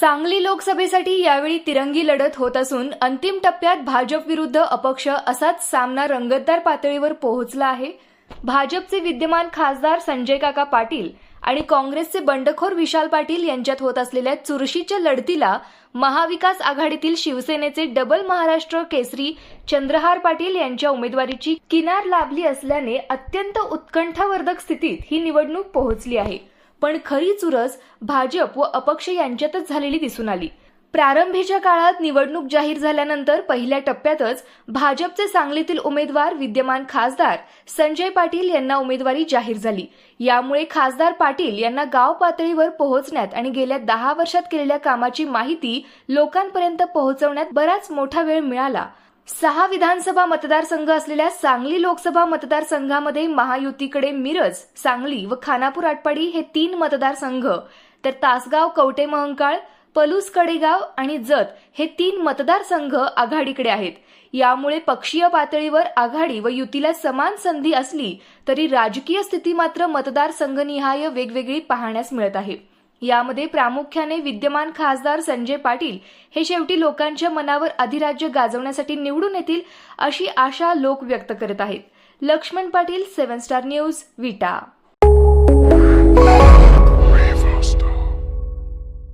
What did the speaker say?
सांगली लोकसभेसाठी यावेळी तिरंगी लढत होत असून अंतिम टप्प्यात भाजप विरुद्ध अपक्ष असाच सामना रंगतदार पातळीवर पोहोचला आहे. भाजपचे विद्यमान खासदार संजय काका पाटील आणि काँग्रेसचे बंडखोर विशाल पाटील यांच्यात होत असलेल्या चुरशीच्या लढतीला महाविकास आघाडीतील शिवसेनेचे डबल महाराष्ट्र केसरी चंद्रहार पाटील यांच्या उमेदवारीची किनार लाभली असल्याने अत्यंत उत्कंठावर्धक स्थितीत ही निवडणूक पोहोचली आहे. पण खरी चुरस भाजप व अपक्ष यांच्यातच झालेली दिसून आली. प्रारंभीच्या काळात निवडणूक जाहीर झाल्यानंतर पहिल्या टप्प्यातच भाजपचे सांगलीतील उमेदवार विद्यमान खासदार संजय पाटील यांना उमेदवारी जाहीर झाली. यामुळे खासदार पाटील यांना गाव पातळीवर पोहोचण्यात आणि गेल्या दहा वर्षात केलेल्या कामाची माहिती लोकांपर्यंत पोहोचवण्यात बराच मोठा वेळ मिळाला. सहा विधानसभा मतदारसंघ असलेल्या सांगली लोकसभा मतदारसंघामध्ये महायुतीकडे मिरज सांगली व खानापूर आटपाडी हे तीन मतदारसंघ. तर तासगाव कवटे महंकाळ पलूस कडेगाव आणि जत हे तीन मतदारसंघ आघाडीकडे आहेत. यामुळे पक्षीय पातळीवर आघाडी व युतीला समान संधी असली तरी राजकीय स्थिती मात्र मतदारसंघनिहाय वेगवेगळी पाहण्यास मिळत आहे. यामध्ये प्रामुख्याने विद्यमान खासदार संजय पाटील हे शेवटी लोकांच्या मनावर अधिराज्य गाजवण्यासाठी निवडून येतील अशी आशा लोक व्यक्त करत आहेत. Laxman Patil seven star news Vita.